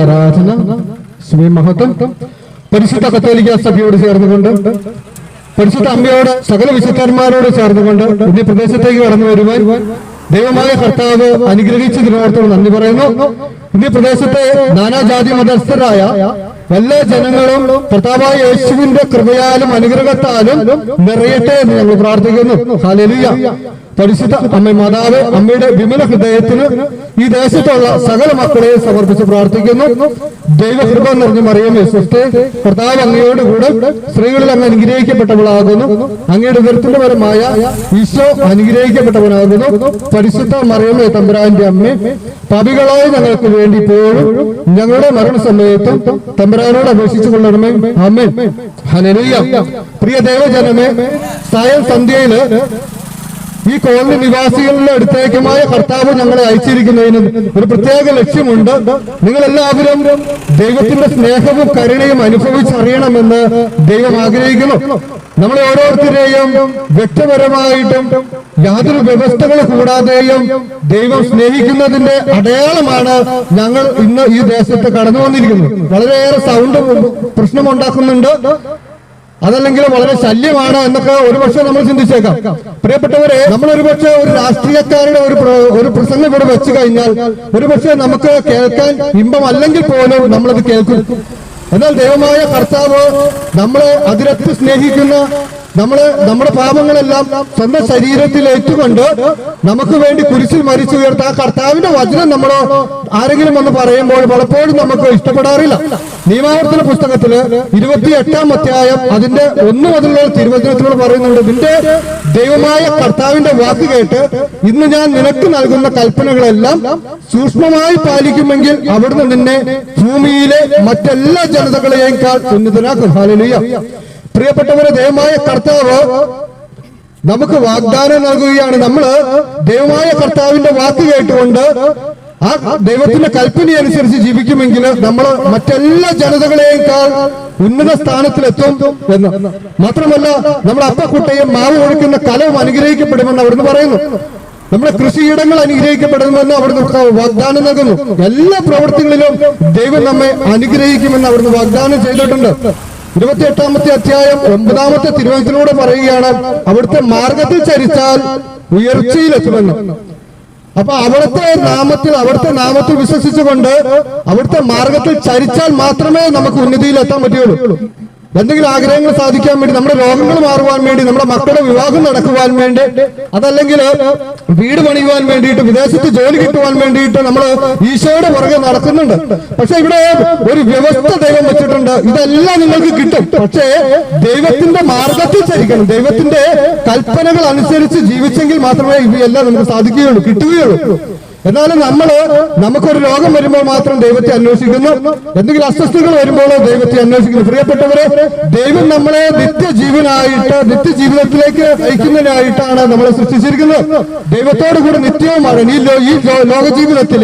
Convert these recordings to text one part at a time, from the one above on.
ആരാധന മഹത്വം പരിശുദ്ധ കത്തോലിക്ക സഭയോട് ചേർന്നുകൊണ്ട് പരിശുദ്ധ അമ്മയോട് സകല വിശുദ്ധന്മാരോട് ചേർന്നുകൊണ്ട് ഇന്ത്യ പ്രദേശത്തേക്ക് കടന്നു വരുവാൻ ദൈവമായ കർത്താവ് അനുഗ്രഹിച്ചതിനോർത്തോട് നന്ദി പറയുന്നു. ഈ പ്രദേശത്തെ നാനാജാതി മതസ്ഥരായ എല്ലാ ജനങ്ങളും കർത്താവായ യേശുവിന്റെ കൃപയാലും അനുഗ്രഹത്താലും നിറയട്ടെ എന്ന് ഞങ്ങൾ പ്രാർത്ഥിക്കുന്നു. ഹാലലിയ പരിശുദ്ധ അമ്മ മാതാവ് അമ്മയുടെ വിമല ഹൃദയത്തിന് ഈ ദേശത്തുള്ള സകല മക്കളെ സമർപ്പിച്ച് പ്രാർത്ഥിക്കുന്നു. ദൈവകൃപ നിറഞ്ഞു മറിയമേ സൃഷ്ടി കർത്താവ് അങ്ങയോട് കൂടെ സ്ത്രീകളിൽ അങ്ങ് അനുഗ്രഹിക്കപ്പെട്ടവളാകുന്നു. അങ്ങയുടെ ഉയർത്തിന്റെ പരമായ ഈശോ അനുഗ്രഹിക്കപ്പെട്ടവനാകുന്നു. പരിശുദ്ധ മറിയമേ തമ്പുരാന്റെ അമ്മേ പവികളായ ഞങ്ങൾക്ക് വേണ്ടി ഇപ്പോഴും ഞങ്ങളുടെ മരണസമയത്തും തമ്പുരാനോട് അപേക്ഷിച്ചു കൊള്ളണമേ. അമ്മേ പ്രിയ ദേവജനമേ സായം സന്ധ്യയിൽ ഈ കോളനി നിവാസികളുടെ അടുത്തേക്കുമായ കർത്താവ് ഞങ്ങളെ അയച്ചിരിക്കുന്നതിന് ഒരു പ്രത്യേക ലക്ഷ്യമുണ്ട്. നിങ്ങൾ എല്ലാവരും ദൈവത്തിന്റെ സ്നേഹവും കരുണയും അനുഭവിച്ചറിയണമെന്ന് ദൈവം ആഗ്രഹിക്കുന്നു. നമ്മളെ ഓരോരുത്തരെയും വ്യക്തിപരമായിട്ടും യാതൊരു വ്യവസ്ഥകൾ കൂടാതെയും ദൈവം സ്നേഹിക്കുന്നതിന്റെ അടയാളമാണ് ഞങ്ങൾ ഇന്ന് ഈ ദേശത്ത് കടന്നു വന്നിരിക്കുന്നത് വളരെയേറെ സൗണ്ട് പ്രശ്നമുണ്ടാക്കുന്നുണ്ട്. അതല്ലെങ്കിൽ വളരെ ശല്യമാണ് എന്നൊക്കെ ഒരുപക്ഷെ നമ്മൾ ചിന്തിച്ചേക്കാം. പ്രിയപ്പെട്ടവരെ നമ്മൾ ഒരുപക്ഷെ ഒരു രാഷ്ട്രീയക്കാരുടെ ഒരു ഒരു പ്രസംഗം ഇവിടെ വെച്ചു കഴിഞ്ഞാൽ ഒരുപക്ഷെ നമുക്ക് കേൾക്കാൻ ഇമ്പമല്ലെങ്കിൽ പോലും നമ്മളത് കേൾക്കും. എന്നാൽ ദൈവമായ കർത്താവ് നമ്മളെ അതിരത്ത് സ്നേഹിക്കുന്ന നമ്മൾ നമ്മുടെ പാപങ്ങളെല്ലാം സ്വന്തം ശരീരത്തിൽ ഏറ്റുകൊണ്ട് നമുക്ക് വേണ്ടി കുരിശിൽ മരിച്ചു ഉയർത്ത ആ കർത്താവിന്റെ വചനം നമ്മൾ ആരെങ്കിലും ഒന്ന് പറയുമ്പോൾ പലപ്പോഴും നമുക്ക് ഇഷ്ടപ്പെടാറില്ല. നിയമാവർത്തന പുസ്തകത്തിൽ ഇരുപത്തി എട്ടാം അധ്യായം അതിന്റെ ഒന്ന് മുതലുള്ള തിരുവചനത്തിലൂടെ പറയുന്നുണ്ട്. നിന്റെ ദൈവമായ കർത്താവിന്റെ വാക്ക് കേട്ട് ഇന്ന് ഞാൻ നിനക്ക് നൽകുന്ന കൽപ്പനകളെല്ലാം സൂക്ഷ്മമായി പാലിക്കുമെങ്കിൽ അവിടുന്ന് നിന്നെ ഭൂമിയിലെ മറ്റെല്ലാ ജനതകളെയേക്കാൾ ഉന്നതനാക്കും. ഹാലലിയ പ്രിയപ്പെട്ടവരെ ദയമായ കർത്താവ് നമുക്ക് വാഗ്ദാനം നൽകുകയാണ്. നമ്മൾ ദൈവമായ കർത്താവിന്റെ വാക്ക് കേട്ടുകൊണ്ട് ആ ദൈവത്തിന്റെ കൽപ്പന അനുസരിച്ച് ജീവിക്കുമെങ്കിൽ നമ്മൾ മറ്റെല്ലാ ജനതകളെയേക്കാൾ ഉന്നത സ്ഥാനത്തിലെത്തും എന്ന്. മാത്രമല്ല നമ്മുടെ അപ്പക്കുട്ടയും മാവ് ഒഴിക്കുന്ന കലവും അനുഗ്രഹിക്കപ്പെടുമെന്ന് അവിടുന്ന് പറയുന്നു. നമ്മുടെ കൃഷിയിടങ്ങൾ അനുഗ്രഹിക്കപ്പെടുമെന്ന് അവിടുന്ന് വാഗ്ദാനം നൽകുന്നു. എല്ലാ പ്രവൃത്തികളിലും ദൈവം നമ്മെ അനുഗ്രഹിക്കുമെന്ന് അവിടുന്ന് വാഗ്ദാനം ചെയ്തിട്ടുണ്ട്. ഇരുപത്തി എട്ടാമത്തെ അധ്യായം ഒമ്പതാമത്തെ തിരുവനന്തപുരത്തിലൂടെ പറയുകയാണ് അവിടുത്തെ മാർഗത്തിൽ ചരിച്ചാൽ ഉയർച്ചയിലെത്തുമെന്ന് അപ്പൊ അവിടുത്തെ നാമത്തിൽ അവിടുത്തെ നാമത്തിൽ വിശ്വസിച്ചുകൊണ്ട് അവിടുത്തെ മാർഗത്തിൽ ചരിച്ചാൽ മാത്രമേ നമുക്ക് ഉന്നതിയിൽ എത്താൻ പറ്റുകയുള്ളൂ. എന്തെങ്കിലും ആഗ്രഹങ്ങൾ സാധിക്കാൻ വേണ്ടി നമ്മുടെ രോഗങ്ങൾ മാറുവാൻ വേണ്ടി നമ്മുടെ മക്കളുടെ വിവാഹം നടക്കുവാൻ വേണ്ടി അതല്ലെങ്കിൽ വീട് പണിയുവാൻ വേണ്ടിയിട്ട് വിദേശത്ത് ജോലി കിട്ടുവാൻ വേണ്ടിയിട്ട് നമ്മൾ ഈശോയുടെ പുറകെ നടക്കുന്നുണ്ട്. പക്ഷെ ഇവിടെ ഒരു വ്യവസ്ഥ ദൈവം വെച്ചിട്ടുണ്ട്. ഇതെല്ലാം നിങ്ങൾക്ക് കിട്ടും. പക്ഷേ ദൈവത്തിന്റെ മാർഗത്തിൽ ചരിക്കണം ദൈവത്തിന്റെ കൽപ്പനകൾ അനുസരിച്ച് ജീവിച്ചെങ്കിൽ മാത്രമേ ഇവയെല്ലാം നമുക്ക് സാധിക്കുകയുള്ളൂ കിട്ടുകയുള്ളൂ. എന്നാലും നമ്മൾ നമുക്കൊരു രോഗം വരുമ്പോൾ മാത്രം ദൈവത്തെ അന്വേഷിക്കുന്നു. എന്തെങ്കിലും അസ്വസ്ഥതകൾ വരുമ്പോഴോ ദൈവത്തെ അന്വേഷിക്കുന്നു. പ്രിയപ്പെട്ടവരെ ദൈവം നമ്മളെ നിത്യജീവനായിട്ട് നിത്യജീവിതത്തിലേക്ക് നയിക്കുന്നതിനായിട്ടാണ് നമ്മളെ സൃഷ്ടിച്ചിരിക്കുന്നത്. ദൈവത്തോട് കൂടി നിത്യവുമാണ്. ഈ ഈ ലോക ജീവിതത്തിൽ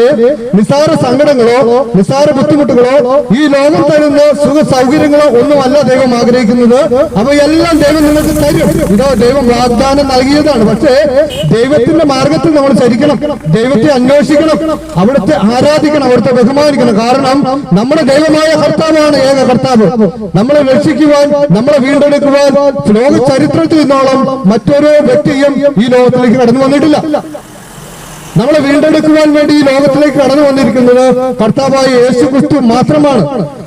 നിസാര സങ്കടങ്ങളോ നിസാര ബുദ്ധിമുട്ടുകളോ ഈ ലോകം തരുന്ന സുഖ സൗകര്യങ്ങളോ ഒന്നുമല്ല ദൈവം ആഗ്രഹിക്കുന്നത്. അവയെല്ലാം ദൈവം നിങ്ങൾക്ക് തരും. ഇതോ ദൈവം വാഗ്ദാനം നൽകിയതാണ്. പക്ഷേ ദൈവത്തിന്റെ മാർഗത്തിൽ നമ്മൾ ചരിക്കണം. ദൈവത്തെ അന്വേഷിക്കണം. അവിടുത്തെ ആരാധിക്കണം അവിടുത്തെ ബഹുമാനിക്കണം. കാരണം നമ്മുടെ ദൈവമായ കർത്താവാണ് ഏക കർത്താവ്. നമ്മളെ രക്ഷിക്കുവാൻ നമ്മളെ വീണ്ടെടുക്കുവാൻ ലോക ചരിത്രത്തിൽ നിന്നോളം മറ്റൊരു വ്യക്തിയും ഈ ലോകത്തിലേക്ക് കടന്നു വന്നിട്ടില്ല. നമ്മളെ വീണ്ടെടുക്കുവാൻ വേണ്ടി ഈ ലോകത്തിലേക്ക് കടന്നു വന്നിരിക്കുന്നത് കർത്താവായ യേശു ക്രിസ്തു മാത്രമാണ്.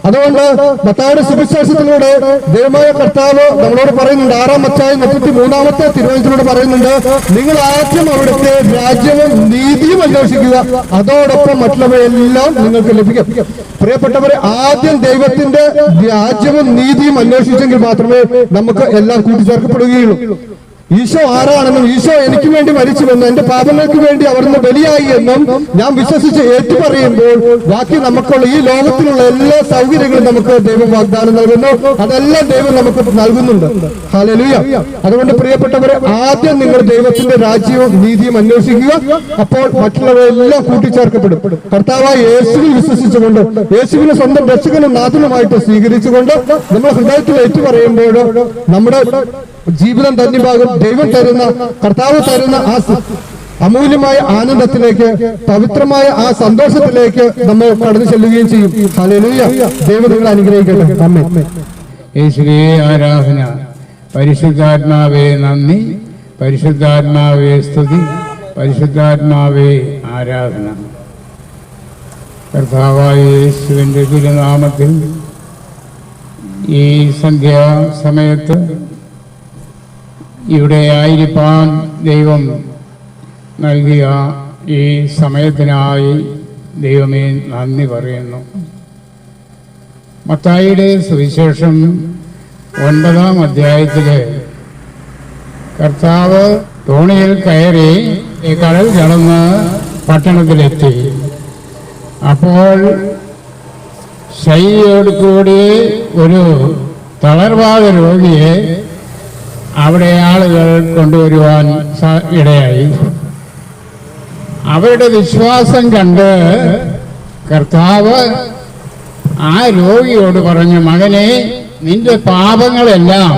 അതുകൊണ്ട് മത്തായുടെ സുവിശേഷത്തിലൂടെ ദൈവമായ കർത്താവ് നമ്മളോട് പറയുന്നുണ്ട് ആറാം അച്ചായ മുപ്പത്തി മൂന്നാമത്തെ തിരുവനന്തപുരത്തിലൂടെ പറയുന്നുണ്ട് നിങ്ങൾ ആദ്യം അവിടുത്തെ രാജ്യവും നീതിയും അന്വേഷിക്കുക. അതോടൊപ്പം മറ്റുള്ളവയെല്ലാം നിങ്ങൾക്ക് ലഭിക്കും. പ്രിയപ്പെട്ടവരെ ആദ്യം ദൈവത്തിന്റെ രാജ്യവും നീതിയും അന്വേഷിച്ചെങ്കിൽ മാത്രമേ നമുക്ക് എല്ലാം കൂട്ടിച്ചേർക്കപ്പെടുകയുള്ളൂ. ഈശോ ആരാണെന്നും ഈശോ എനിക്ക് വേണ്ടി മരിച്ചുവെന്നും എന്റെ പാപങ്ങൾക്ക് വേണ്ടി അവിടുന്ന് ബലിയായി എന്നും ഞാൻ വിശ്വസിച്ച് ഏറ്റുപറയുമ്പോൾ ബാക്കി നമുക്കുള്ള ഈ ലോകത്തിലുള്ള എല്ലാ സൗകര്യങ്ങളും നമുക്ക് ദൈവം വാഗ്ദാനം നൽകുന്നു. അതെല്ലാം ദൈവം നമുക്ക് നൽകുന്നുണ്ട്. ഹല്ലേലൂയ. അതുകൊണ്ട് പ്രിയപ്പെട്ടവരെ ആദ്യം നിങ്ങൾ ദൈവത്തിന്റെ രാജ്യവും നീതിയും അന്വേഷിക്കുക. അപ്പോൾ മറ്റുള്ളവരെല്ലാം കൂട്ടിച്ചേർക്കപ്പെടും. കർത്താവായ യേശുവിൽ വിശ്വസിച്ചുകൊണ്ട് യേശുവിനെ സ്വന്തം രക്ഷകനും നാഥനുമായിട്ട് സ്വീകരിച്ചുകൊണ്ട് നമ്മൾ ഹൃദയത്തിൽ ഏറ്റുപറയുമ്പോൾ നമ്മുടെ ജീവിതം ധന്യമാകും ദൈവം തരുന്ന കർത്താവ് തരുന്ന ആ അമൂല്യമായ ആനന്ദത്തിലേക്ക് പവിത്രമായ ആ സന്തോഷത്തിലേക്ക് നമ്മൾ കടന്നു ചെല്ലുകയും ചെയ്യും. ഹല്ലേലൂയ. ദൈവം നിങ്ങൾ അനുഗ്രഹിക്കട്ടെ. അമ്മേ യേശുവേ ആരാധന. പരിശുദ്ധാത്മാവേ നന്ദി. പരിശുദ്ധാത്മാവേ സ്തുതി. പരിശുദ്ധാത്മാവേ ആരാധന. കർത്താവായ യേശുവിന്റെ തിരുനാമത്തിൽ ഈ സന്ധ്യാ സമയത്ത് ഇവിടെ ആയിരിക്കാൻ ദൈവം നൽകിയ ഈ സമയത്തിനായി ദൈവമേ നന്ദി പറയുന്നു. മത്തായിയുടെ സുവിശേഷം ഒൻപതാം അധ്യായത്തിൽ കർത്താവ് തോണിയിൽ കയറി കടൽ കടന്ന് പട്ടണത്തിലെത്തി. അപ്പോൾ ശൈലിയോട് കൂടി ഒരു തളർവാദ രോഗിയെ അവിടെ ആളുകൾ കൊണ്ടുവരുവാൻ ഇടയായി. അവരുടെ വിശ്വാസം കണ്ട് കർത്താവ് ആ രോഗിയോട് പറഞ്ഞു മകനെ നിന്റെ പാപങ്ങളെല്ലാം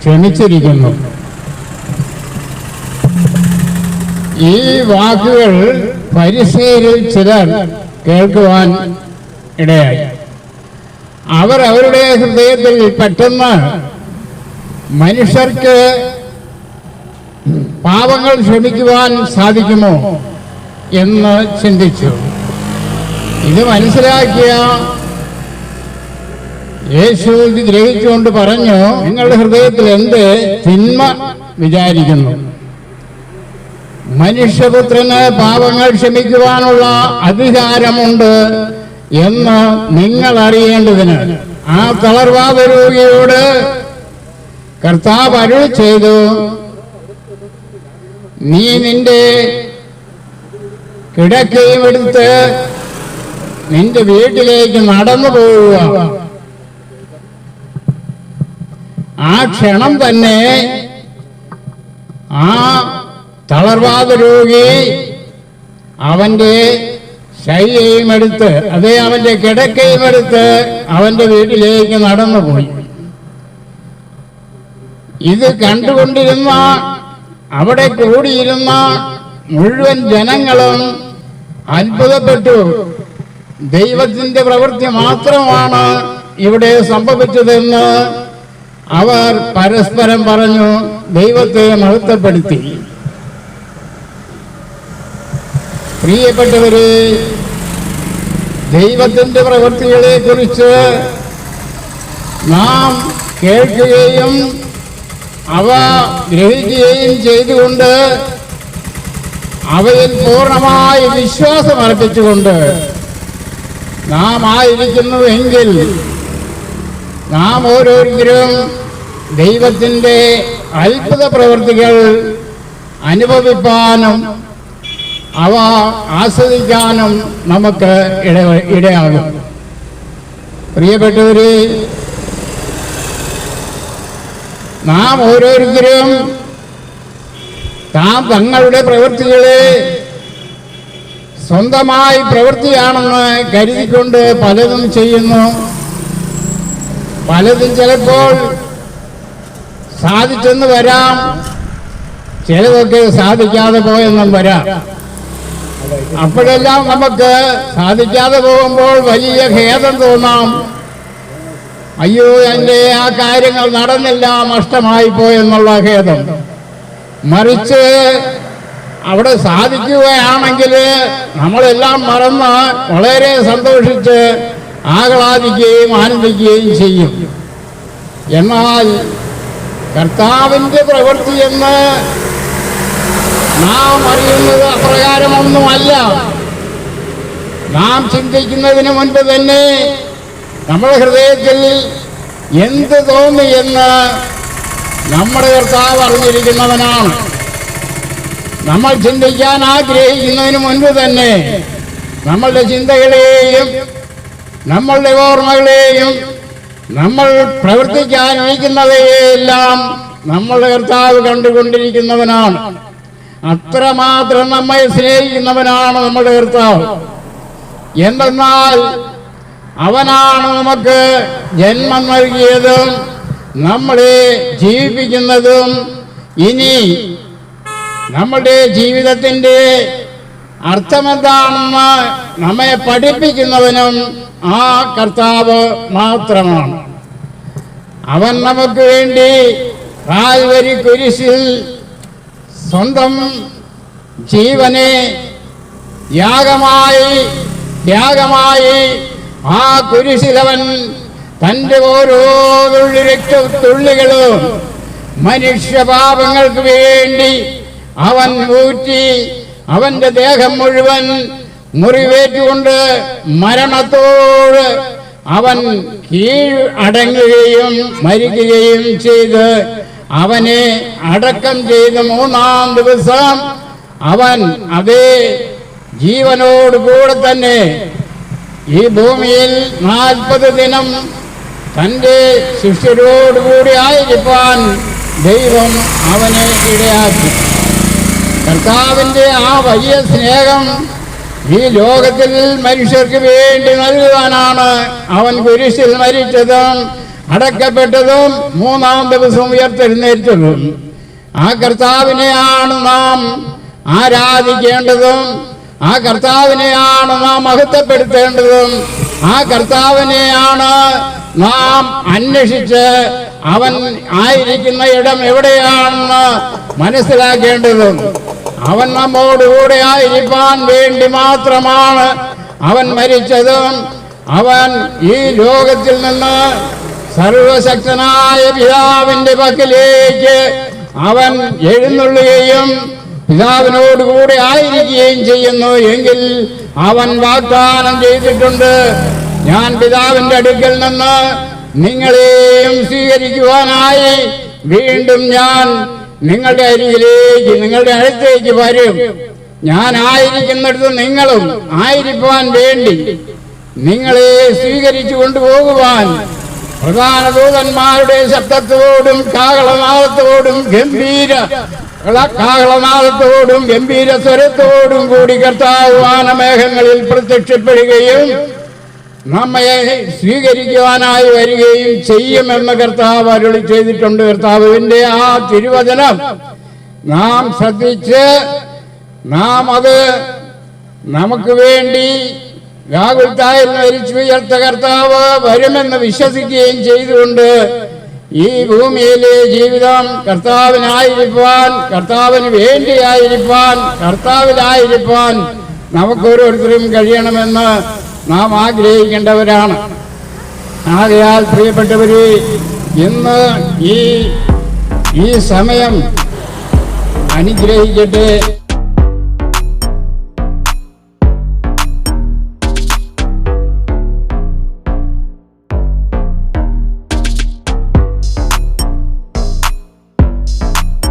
ക്ഷണിച്ചിരിക്കുന്നു ഈ വാക്കുകൾ പരിസരിൽ ചിലർ കേൾക്കുവാൻ ഇടയായി. അവർ അവരുടെ ഹൃദയത്തിൽ പെട്ടെന്ന് മനുഷ്യർക്ക് പാപങ്ങൾ ക്ഷമിക്കുവാൻ സാധിക്കുമോ എന്ന് ചിന്തിച്ചു. ഇത് മനസ്സിലാക്കിയ യേശു ഇത് ഗ്രഹിച്ചുകൊണ്ട് പറഞ്ഞു നിങ്ങളുടെ ഹൃദയത്തിൽ എന്ത്? തിന്മ വിചാരിക്കുന്നു. മനുഷ്യപുത്രന് പാപങ്ങൾ ക്ഷമിക്കുവാനുള്ള അധികാരമുണ്ട് എന്ന് നിങ്ങൾ അറിയേണ്ടതിന്. ആ തളർവാദ രോഗിയോട് കർത്താവ് അരുൾ ചെയ്തു നീ നിന്റെ കിടക്കയും എടുത്ത് നിന്റെ വീട്ടിലേക്ക് നടന്നു പോവുക. ആ ക്ഷണം തന്നെ ആ തളർവാദ രോഗി അവന്റെ ശൈലിയും എടുത്ത് അതേ അവന്റെ കിടക്കയും എടുത്ത് അവന്റെ വീട്ടിലേക്ക് നടന്നുപോയി. ഇത് കണ്ടുകൊണ്ടിരുന്ന അവിടെ കൂടിയിരുന്ന മുഴുവൻ ജനങ്ങളും അത്ഭുതപ്പെട്ടു. ദൈവത്തിന്റെ പ്രവൃത്തി മാത്രമാണ് ഇവിടെ സംഭവിച്ചതെന്ന് അവർ പരസ്പരം പറഞ്ഞു ദൈവത്തെ മഹത്വപ്പെടുത്തി. പ്രിയപ്പെട്ടവരെ ദൈവത്തിന്റെ പ്രവൃത്തികളെ കുറിച്ച് നാം കേൾക്കുകയും അവ ഗ്രഹിക്കുകയും ചെയ്തുകൊണ്ട് അവയിൽ പൂർണമായി വിശ്വാസം അർപ്പിച്ചുകൊണ്ട് നാം ആയിരിക്കുന്നുവെങ്കിൽ നാം ഓരോരുത്തരും ദൈവത്തിന്റെ അത്ഭുത പ്രവൃത്തികൾ അനുഭവിപ്പാനും അവ ആസ്വദിക്കാനും നമുക്ക് ഇട ഇടയാകും. പ്രിയപ്പെട്ടവരെ നാം ഓരോരുത്തരും താം തങ്ങളുടെ പ്രവൃത്തികളെ സ്വന്തമായി പ്രവൃത്തിയാണെന്ന് കരുതിക്കൊണ്ട് പലതും ചെയ്യുന്നു. പലതും ചിലപ്പോൾ സാധിച്ചെന്ന് വരാം. ചിലതൊക്കെ സാധിക്കാതെ പോയെന്നും വരാം. അപ്പോഴെല്ലാം നമുക്ക് സാധിക്കാതെ പോകുമ്പോൾ വലിയ ഖേദം തോന്നാം. അയ്യോ എന്റെ ആ കാര്യങ്ങൾ നടന്നില്ല നഷ്ടമായി പോയെന്നുള്ള ഖേദം. മറിച്ച് അവിടെ സാധിക്കുകയാണെങ്കിൽ നമ്മളെല്ലാം മറന്ന് വളരെ സന്തോഷിച്ച് ആഹ്ലാദിക്കുകയും ആനന്ദിക്കുകയും ചെയ്യും. എന്നാൽ കർത്താവിന്റെ പ്രവൃത്തി എന്ന് നാം അറിയുന്നത് അപ്രകാരമൊന്നുമല്ല. നാം ചിന്തിക്കുന്നതിന് മുൻപ് തന്നെ നമ്മുടെ ഹൃദയത്തിൽ എന്ത് തോന്നി എന്ന് നമ്മുടെ കർത്താവ് അറിഞ്ഞിരിക്കുന്നവനാണ്. നമ്മൾ ചിന്തിക്കാൻ ആഗ്രഹിക്കുന്നതിന് മുൻപ് തന്നെ നമ്മളുടെ ചിന്തകളെയും നമ്മളുടെ ഓർമ്മകളെയും നമ്മൾ പ്രവർത്തിക്കാൻ വയ്ക്കുന്നവയെല്ലാം നമ്മളുടെ കർത്താവ് കണ്ടുകൊണ്ടിരിക്കുന്നവനാണ്. അത്രമാത്രം നമ്മെ സ്നേഹിക്കുന്നവനാണ് നമ്മുടെ കർത്താവ്. എന്തെന്നാൽ അവനാണ് നമുക്ക് ജന്മം നൽകിയതും നമ്മളെ ജീവിപ്പിക്കുന്നതും. ഇനി നമ്മുടെ ജീവിതത്തിന്റെ അർത്ഥമെന്താണെന്ന് നമ്മെ പഠിപ്പിക്കുന്നവനും ആ കർത്താവ് മാത്രമാണ്. അവൻ നമുക്ക് വേണ്ടി കാൽവരി കുരിശിൽ സ്വന്തം ജീവനെ യാഗമായി ത്യാഗമായി ആ കുരിശിലവൻ തന്റെ ഓരോ തുള്ളി രക്ത തുള്ളികളും മനുഷ്യപാപങ്ങൾക്ക് വേണ്ടി അവൻ ഊറ്റി അവന്റെ ദേഹം മുഴുവൻ മുറിവേറ്റുകൊണ്ട് മരണത്തോട് അവൻ കീഴ് അടങ്ങുകയും മരിക്കുകയും ചെയ്ത് അവനെ അടക്കം ചെയ്ത് മൂന്നാം ദിവസം അവൻ അതേ ജീവനോട് കൂടെ തന്നെ ഈ ഭൂമിയിൽ നാൽപ്പത് ദിനം തന്റെ ശിഷ്യരോടുകൂടി ആയിരിക്കാൻ ദൈവം അവനെ ഇടയാക്കി. കർത്താവിന്റെ ആ വലിയ സ്നേഹം ഈ ലോകത്തിൽ മനുഷ്യർക്ക് വേണ്ടി നൽകുവാനാണ് അവൻ കുരിശിൽ മരിച്ചതും അടക്കപ്പെട്ടതും മൂന്നാം ദിവസം ഉയർത്തെഴുന്നേറ്റതും. ആ കർത്താവിനെയാണ് നാം ആരാധിക്കേണ്ടതും ആ കർത്താവിനെയാണ് നാം മഹത്വപ്പെടുത്തേണ്ടതും ആ കർത്താവിനെയാണ് നാം അന്വേഷിച്ച് അവൻ ആയിരിക്കുന്ന ഇടം എവിടെയാണെന്ന് മനസ്സിലാക്കേണ്ടതും. അവൻ നമ്മോടുകൂടെ ആയിരിക്കാൻ വേണ്ടി മാത്രമാണ് അവൻ മരിച്ചതും. അവൻ ഈ ലോകത്തിൽ നിന്ന് സർവശക്തനായ പിതാവിന്റെ പക്കലേക്ക് അവൻ എഴുന്നള്ളുകയും പിതാവിനോട് കൂടെ ആയിരിക്കുകയും ചെയ്യുന്നു എങ്കിൽ അവൻ വാഗ്ദാനം ചെയ്തിട്ടുണ്ട്. ഞാൻ പിതാവിന്റെ അടുക്കൽ നിന്ന് നിങ്ങളെയും സ്വീകരിക്കുവാനായി വീണ്ടും ഞാൻ നിങ്ങളുടെ അരികിലേക്ക് നിങ്ങളുടെ അടുത്തേക്ക് വരും. ഞാൻ ആയിരിക്കുന്നിടത്ത് നിങ്ങളും ആയിരിക്കുവാൻ വേണ്ടി നിങ്ങളെ സ്വീകരിച്ചു കൊണ്ടുപോകുവാൻ പ്രധാന ദൂതന്മാരുടെ ശബ്ദത്തോടും കാഹളനാദത്തോടും ഗംഭീര കാഹളനാദത്തോടും ഗംഭീര സ്വരത്തോടും കൂടി കർത്താവ് വാനമേഘങ്ങളിൽ പ്രത്യക്ഷപ്പെടുകയും നമ്മയെ സ്വീകരിക്കുവാനായി വരികയും ചെയ്യുമെന്ന് കർത്താവ് അരുളി ചെയ്തിട്ടുണ്ട്. കർത്താവിന്റെ ആ തിരുവചനം നാം ശ്രദ്ധിച്ച് നാം അത് നമുക്ക് വേണ്ടി രാഹുൽത്തായിൽ മരിച്ചു ഉയർത്ത കർത്താവ് വരുമെന്ന് വിശ്വസിക്കുകയും ചെയ്തുകൊണ്ട് ഈ ഭൂമിയിലെ ജീവിതം കർത്താവിനായിരിക്കാൻ കർത്താവിന് വേണ്ടിയായിരിക്കാൻ കർത്താവിലായിരിക്കാൻ നമുക്ക് ഓരോരുത്തരും കഴിയണമെന്ന് നാം ആഗ്രഹിക്കേണ്ടവരാണ്. ആകയാൽ പ്രിയപ്പെട്ടവരെ ഇന്ന് ഈ ഈ സമയം അനുഗ്രഹിക്കട്ടെ.